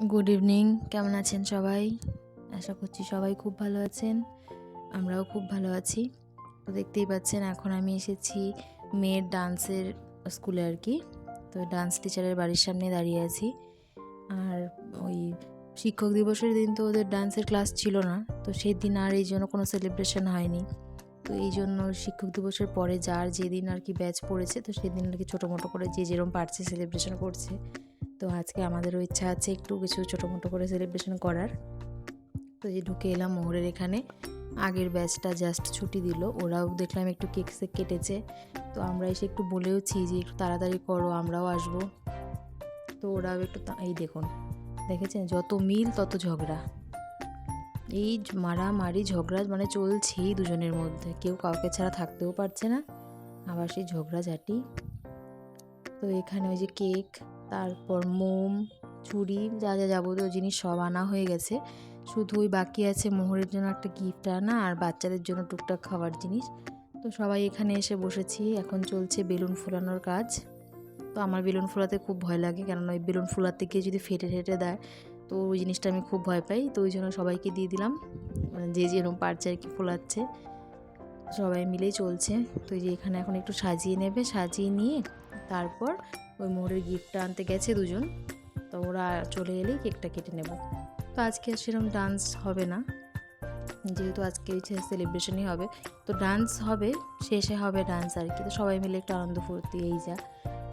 Good evening কেমন আছেন সবাই? আশা করছি সবাই খুব ভালো আছেন। আমরাও খুব ভালো আছি। তো দেখতেই পাচ্ছেন, এখন আমি এসেছি মেয়ের ডান্সের স্কুলে আর কি। তো ডান্স টিচারের বাড়ির সামনে দাঁড়িয়ে আছি। আর ওই শিক্ষক দিবসের দিন তো ওদের ডান্সের ক্লাস ছিল না। তো সেই দিন আর এই জন্য কোনো সেলিব্রেশন হয়নি। তো এই জন্য শিক্ষক দিবসের পরে যার যেদিন আর কি ব্যাচ পড়েছে, তো সেদিন আর কি ছোটো মোটো করে যে যেরকম পারছে সেলিব্রেশন করছে। তো আজকে আমাদেরও ইচ্ছা আছে একটু কিছু ছোটো মোটো করে সেলিব্রেশন করার। তো যে ঢুকে এলাম মোহরের এখানে। আগের ব্যাচটা জাস্ট ছুটি দিল। ওরাও দেখলাম একটু কেক সেক কেটেছে। তো আমরা এসে একটু বলেওছি যে একটু তাড়াতাড়ি করো, আমরাও আসব। তো ওরাও একটু এই দেখুন, দেখেছেন? যত মিল তত ঝগড়া। এই মারামারি, ঝগড়া মানে চলছেই দুজনের মধ্যে। কেউ কাউকে ছাড়া থাকতেও পারছে না। আবার সেই ঝগড়া ঝগড়াঝাটি। তো এখানে ওই যে কেক তারপর মোম চুড়ি যা যা যাবতীয় জিনিস সব আনা হয়ে গেছে। শুধু ওই বাকি আছে মোহরের জন্য একটা গিফট আনা আর বাচ্চাদের জন্য টুকটাক খাওয়ার জিনিস। তো সবাই এখানে এসে বসেছি। এখন চলছে বেলুন ফোলানোর কাজ। তো আমার বেলুন ফোলাতে খুব ভয় লাগে। কেননা ওই বেলুন ফোলাতে গিয়ে যদি ফেটে ফেটে দেয়, তো ওই জিনিসটা আমি খুব ভয় পাই। তো ওই জন্য সবাইকে দিয়ে দিলাম। মানে যে যেরকম পারছে আর কি ফোলাচ্ছে। সবাই মিলেই চলছে। তো যে এখানে এখন একটু সাজিয়ে নেবে। সাজিয়ে নিয়ে তারপর ওই মোড়ের গিফটটা আনতে গেছে দুজন। তো ওরা চলে এলেই কেকটা কেটে নেব। তো আজকে সেরকম ডান্স হবে না। যেহেতু আজকে সেলিব্রেশনই হবে। তো ডান্স হবে, শেষে হবে ডান্স আর কি। তো সবাই মিলে একটু আনন্দ ফুর্তি, এই যা।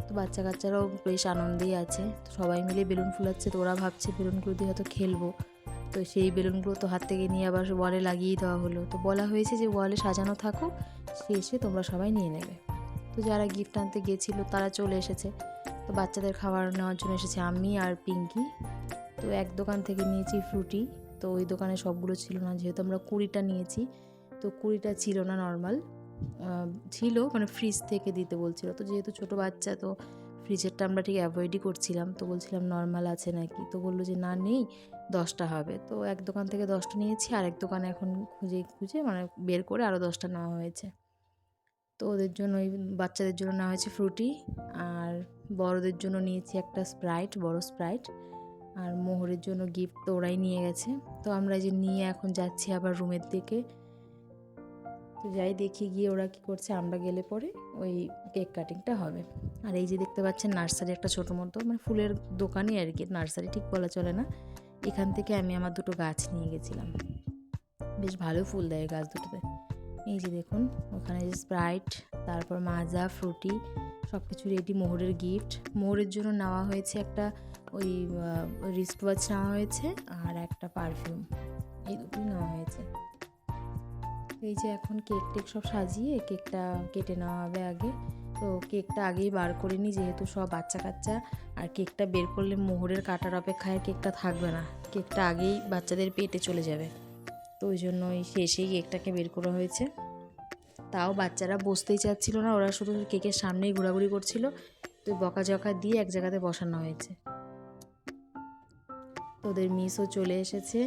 তো বাচ্চা কাচ্চারাও বেশ আনন্দেই আছে। তো সবাই মিলে বেলুন ফুলাচ্ছে, তো ওরা ভাবছে বেলুনগুলো দিয়ে হয়তো খেলব। তো সেই বেলুনগুলো তো হাত থেকে নিয়ে আবার ওয়ালে লাগিয়ে দেওয়া হলো। তো বলা হয়েছে যে ওয়ালে সাজানো থাকো শেষে তোমরা সবাই নিয়ে নেবে। যারা গিফট আনতে গেছিল, তারা চলে এসেছে। তো বাচ্চাদের খাবার নেওয়ার জন্য এসেছে আমি আর পিঙ্কি। তো এক দোকান থেকে নিয়েছি ফ্রুটি তো ওই দোকানে সবগুলো ছিল না, যেহেতু আমরা কুড়িটা নিয়েছি। তো কুড়িটা ছিল না নর্মাল ছিল মানে ফ্রিজ থেকে দিতে বলছিল। তো যেহেতু ছোট বাচ্চা, তো ফ্রিজেরটা আমরা ঠিক অ্যাভয়েডই করছিলাম। তো বলছিলাম নর্মাল আছে নাকি? তো বলল যে, না, নেই, দশটা হবে। তো এক দোকান থেকে দশটা নিয়েছি, আর এক দোকানে এখন খুঁজে খুঁজে মানে বের করে আরও দশটা নেওয়া হয়েছে। তো ওদের জন্য ওই বাচ্চাদের জন্য নেওয়া হয়েছে ফ্রুটি আর বড়দের জন্য নিয়েছি একটা স্প্রাইট, বড় স্প্রাইট আর মোহরের জন্য গিফট তো ওরাই নিয়ে গেছে। তো আমরা যে নিয়ে এখন যাচ্ছি আবার রুমের দিকে। তো যাই দেখি গিয়ে ওরা কি করছে, আমরা গেলে পরে ওই কেক কাটিংটা হবে। আর এই যে দেখতে পাচ্ছেন নার্সারি একটা ছোটো মতো মানে ফুলের দোকানই আর কি, নার্সারি ঠিক বলা চলে না। এখান থেকে আমি আমার দুটো গাছ নিয়ে গেছিলাম। বেশ ভালো ফুল দেয় গাছ দুটোতে। এই যে দেখুন, ওখানে যে স্প্রাইট তারপর মাজা ফ্রুটি সব কিছু রেডি মোহরের গিফট মোহরের জন্য নেওয়া হয়েছে একটা ওই রিস্ট ওয়াচ নেওয়া হয়েছে আর একটা পারফিউম এই দুটোই নেওয়া হয়েছে। এই যে এখন কেক টেক সব সাজিয়ে কেকটা কেটে নেওয়া হবে আগে। তো কেকটা আগেই বার করে নিই যেহেতু সব বাচ্চা কাচ্চা। আর কেকটা বের করলে মোহরের কাটার অপেক্ষায় কেকটা থাকবে না। কেকটা আগেই বাচ্চাদের পেটে চলে যাবে। তো ওই জন্য ওই শেষেই কেকটাকে বের করা হয়েছে। তাও বাচ্চারা বসতেই চাচ্ছিল না, ওরা শুধু কেকের সামনেই ঘোরাঘুরি করছিল। তো বকাঝকা দিয়ে এক জায়গাতে বসানো হয়েছে। তো ওদের মিসও চলে এসেছে।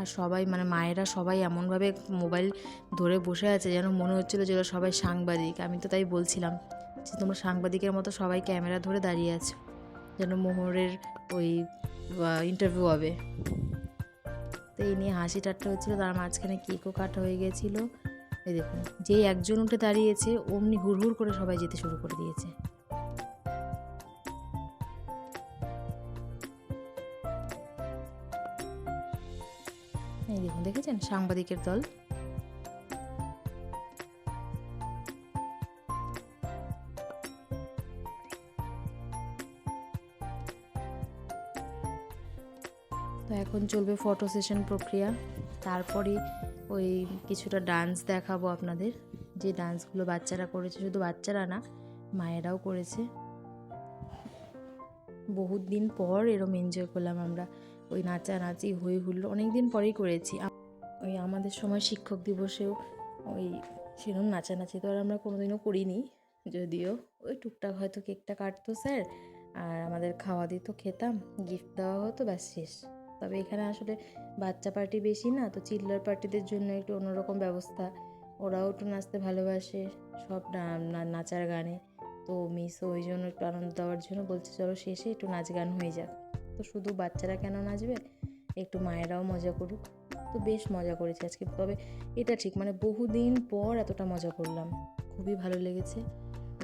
আর সবাই মানে মায়েরা সবাই এমনভাবে মোবাইল ধরে বসে আছে যেন মনে হচ্ছিল যে ওরা সবাই সাংবাদিক। আমি তো তাই বলছিলাম। যে তোমরা সাংবাদিকের মতো সবাই ক্যামেরা ধরে দাঁড়িয়ে আছো, যেন মোহরের ওই ইন্টারভিউ হবে। তো এই নিয়ে হাসি ঠাট্টা হচ্ছিল, তার মাঝখানে কেকও কাটা হয়ে গেছিল। এই দেখুন, যেই একজন উঠে দাঁড়িয়েছে, অমনি হুড়হুড় করে সবাই যেতে শুরু করে দিয়েছে। এই দেখুন, দেখেছেন সাংবাদিকের দল? এখন চলবে ফটো সেশন প্রক্রিয়া। তারপরে ওই কিছুটা ডান্স দেখাবো আপনাদের। যে ডান্সগুলো বাচ্চারা করেছে, শুধু বাচ্চারা না, মায়েরাও করেছে। বহুত দিন পর এরম এনজয় করলাম আমরা। ওই নাচানাচি হই হুল্লো অনেক দিন পরেই করেছি। ওই আমাদের সময় শিক্ষক দিবসেও ওই সেরকম নাচানাচি তো আর আমরা কোনোদিনও করিনি। যদিও ওই টুকটাক হয়তো কেকটা কাটতো স্যার, আর আমাদের খাওয়া দিত, খেতাম গিফট দেওয়া হতো, ব্যাস শেষ। তবে এখানে আসলে বাচ্চা পার্টি বেশি না, তো চিল্লার পার্টিদের জন্য একটু অন্যরকম ব্যবস্থা। ওরাও একটু নাচতে ভালোবাসে সব নাচার গানে। তো মিস ওই জন্য একটু আনন্দ দেওয়ার জন্য বলছে, চলো শেষে একটু নাচ গান হয়ে যাক। তো শুধু বাচ্চারা কেন নাচবে? একটু মায়েরাও মজা করুক। তো বেশ মজা করেছে আজকে। তবে এটা ঠিক মানে বহুদিন পর এতটা মজা করলাম। খুবই ভালো লেগেছে।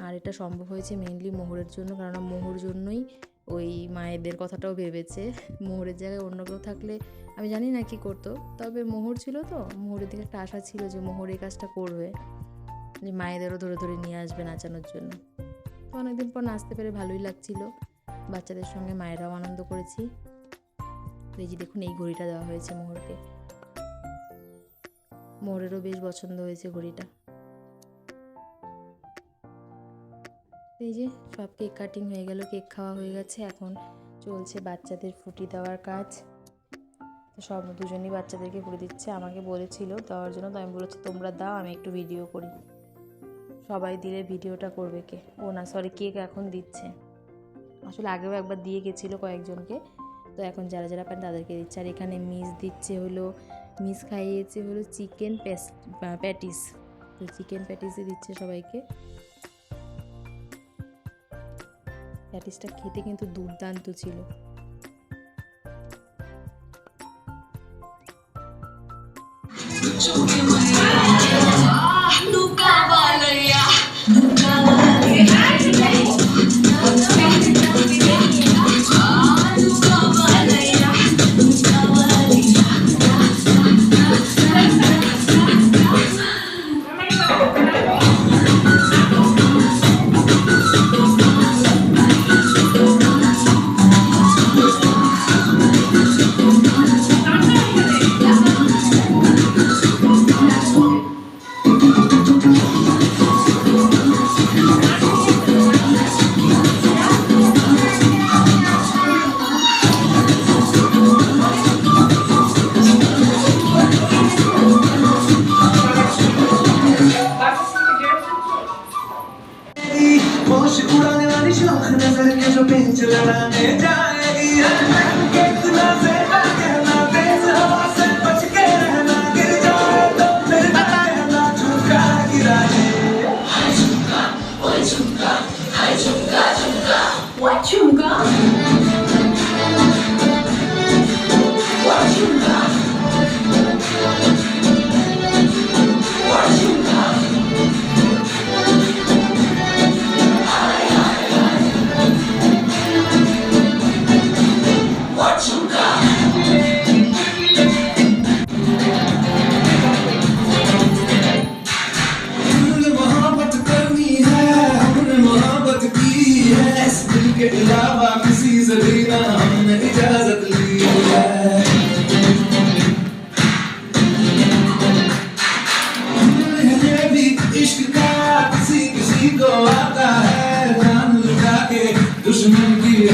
আর এটা সম্ভব হয়েছে মেনলি মোহরের জন্য কারণ মোহর জন্যই ওই মায়েদের কথাটাও ভেবেছে। মোহরের জায়গায় অন্য কেউ থাকলে আমি জানি না কি করতো। তবে মোহর ছিল তো, মোহরের দিকে একটা আশা ছিল যে মোহর এই কাজটা করবে। যে মায়েদেরও ধরে ধরে নিয়ে আসবে নাচানোর জন্য। তো অনেকদিন পর নাচতে পেরে ভালোই লাগছিল। বাচ্চাদের সঙ্গে মায়েরাও আনন্দ করেছি। এই যে দেখুন, এই ঘড়িটা দেওয়া হয়েছে মোহরকে। মোহরেরও বেশ পছন্দ হয়েছে ঘড়িটা। এই যে সব কেক কাটিং হয়ে গেল, কেক খাওয়া হয়ে গেছে, এখন চলছে বাচ্চাদের ফুটি দেওয়ার কাজ। তো সব দুজনই বাচ্চাদেরকে করে দিচ্ছে, আমাকে বলেছিল দেওয়ার জন্য, তো আমি বলেছি, তোমরা দাও, আমি একটু ভিডিও করি। সবাই দিলে ভিডিওটা করবে কে? ও না সরি কেক এখন দিচ্ছে। আসলে আগেও একবার দিয়ে গেছিল কয়েকজনকে, তো এখন যারা যারা পান তাদেরকে দিচ্ছে। আর এখানে মিস দিচ্ছে হলো, মিস খাইয়েছে হলো চিকেন প্যাস প্যাটিস তো চিকেন প্যাটিসই দিচ্ছে সবাইকে। প্যাটিসটা খেতে কিন্তু দুর্দান্ত ছিল। Nunca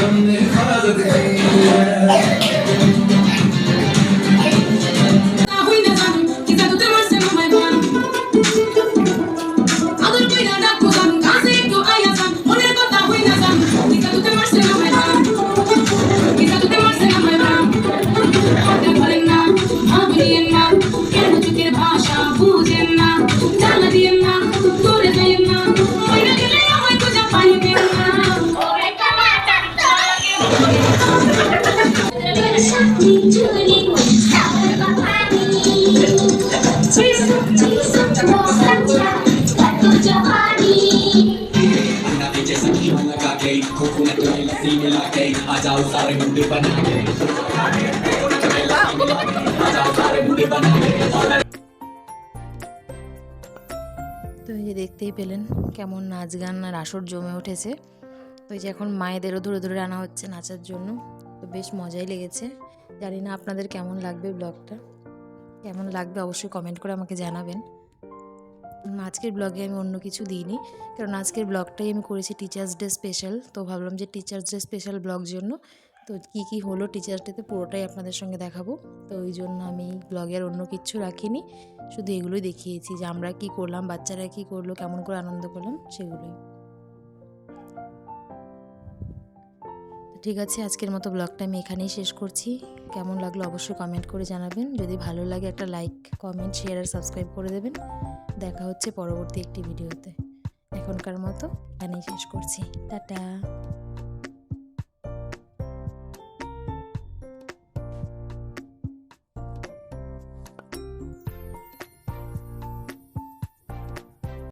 from there. आ जाओ सारे मुंडे बना के कोकोनट में लस्सी मिला के आ जाओ सारे मुंडे बना के তো এই যে দেখতেই পেলেন কেমন নাচ গান আর আসর জমে উঠেছে তো এই যে এখন মায়েদেরও ধরে ধরে আনা হচ্ছে নাচার জন্য তো বেশ মজাই লেগেছে জানি না আপনাদের কেমন লাগবে ব্লগটা কেমন লাগবে অবশ্যই কমেন্ট করে আমাকে জানাবেন উম, আজকের ব্লগে আমি অন্য কিছু দিইনি। কারণ আজকের ব্লগটাই আমি করেছি টিচার্স ডে স্পেশাল তো ভাবলাম যে টিচার্স ডে স্পেশাল ব্লগ জন্য তো কী কী হলো টিচার্স ডেতে পুরোটাই আপনাদের সঙ্গে দেখাবো। তো ওই জন্য আমি ব্লগে আর অন্য কিছু রাখিনি। শুধু এগুলোই দেখিয়েছি যে আমরা কী করলাম, বাচ্চারা কী করল, কেমন করে আনন্দ করলাম সেগুলোই। ঠিক আছে, আজকের মতো ব্লগটা আমি এখানেই শেষ করছি। কেমন লাগল অবশ্যই কমেন্ট করে জানাবেন। যদি ভালো লাগে একটা লাইক কমেন্ট শেয়ার আর সাবস্ক্রাইব করে দেবেন। দেখা হচ্ছে পরবর্তী একটি ভিডিওতে এখনকার মতো এখানেই শেষ করছি। টাটা।